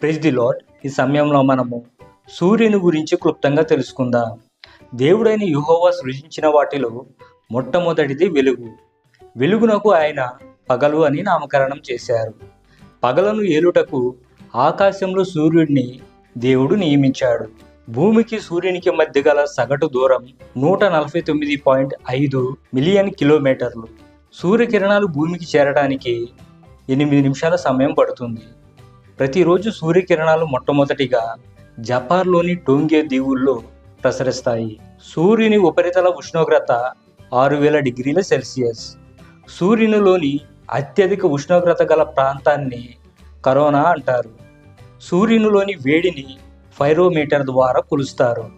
Praise the lord ఈ సమయంలో మనము సూర్యుని గురించి క్లుప్తంగా తెలుసుకుందాం. దేవుడైన యుహోవా సృజించిన వాటిలో మొట్టమొదటిది వెలుగు. వెలుగునకు ఆయన పగలు అని నామకరణం చేశారు. పగలను ఏలుటకు ఆకాశంలో సూర్యుడిని దేవుడు నియమించాడు. భూమికి సూర్యునికి మధ్య గల సగటు దూరం నూట నలభై తొమ్మిది పాయింట్ ఐదు మిలియన్ కిలోమీటర్లు. సూర్యకిరణాలు భూమికి చేరడానికి ఎనిమిది నిమిషాల సమయం పడుతుంది. ప్రతిరోజు సూర్యకిరణాలు మొట్టమొదటిగా జపాన్లోని టోంగే దీవుల్లో ప్రసరిస్తాయి. సూర్యుని ఉపరితల ఉష్ణోగ్రత ఆరు వేల డిగ్రీల సెల్సియస్. సూర్యునిలోని అత్యధిక ఉష్ణోగ్రత గల ప్రాంతాన్ని కరోనా అంటారు. సూర్యునిలోని వేడిని ఫైరోమీటర్ ద్వారా కొలుస్తారు.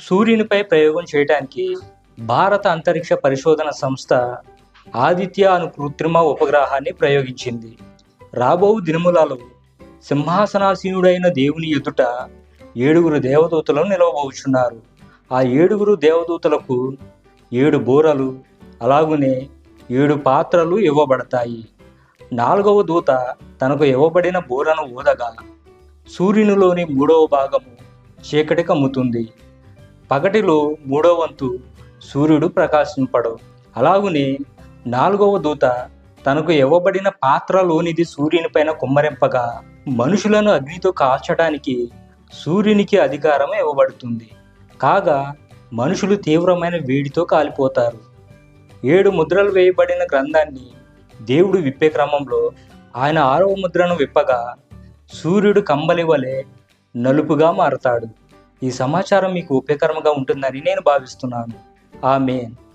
సూర్యునిపై ప్రయోగం చేయడానికి భారత అంతరిక్ష పరిశోధన సంస్థ ఆదిత్య అను కృత్రిమ ఉపగ్రహాన్ని ప్రయోగించింది. రాబో దినములలో సింహాసనాసీనుడైన దేవుని ఎదుట ఏడుగురు దేవదూతలు నిలవబోచున్నారు. ఆ ఏడుగురు దేవదూతలకు ఏడు బోరలు అలాగునే ఏడు పాత్రలు ఇవ్వబడతాయి. నాలుగవ దూత తనకు ఇవ్వబడిన బోరను ఊదగా సూర్యునిలోని మూడవ భాగము చీకటి కమ్ముతుంది. పగటిలో మూడవంతు సూర్యుడు ప్రకాశింపడు. అలాగునే నాలుగవ దూత తనకు ఇవ్వబడిన పాత్రలోనిది సూర్యుని పైన కుమ్మరింపగా మనుషులను అగ్నితో కాల్చడానికి సూర్యునికి అధికారం ఇవ్వబడుతుంది. కాగా మనుషులు తీవ్రమైన వేడితో కాలిపోతారు. ఏడు ముద్రలు వేయబడిన గ్రంథాన్ని దేవుడు విప్పే క్రమంలో ఆయన ఆరవ ముద్రను విప్పగా సూర్యుడు కంబలి వలె నలుపుగా మారతాడు. ఈ సమాచారం మీకు ఉపయోగకరంగా ఉంటుందని నేను భావిస్తున్నాను. ఆమెన్.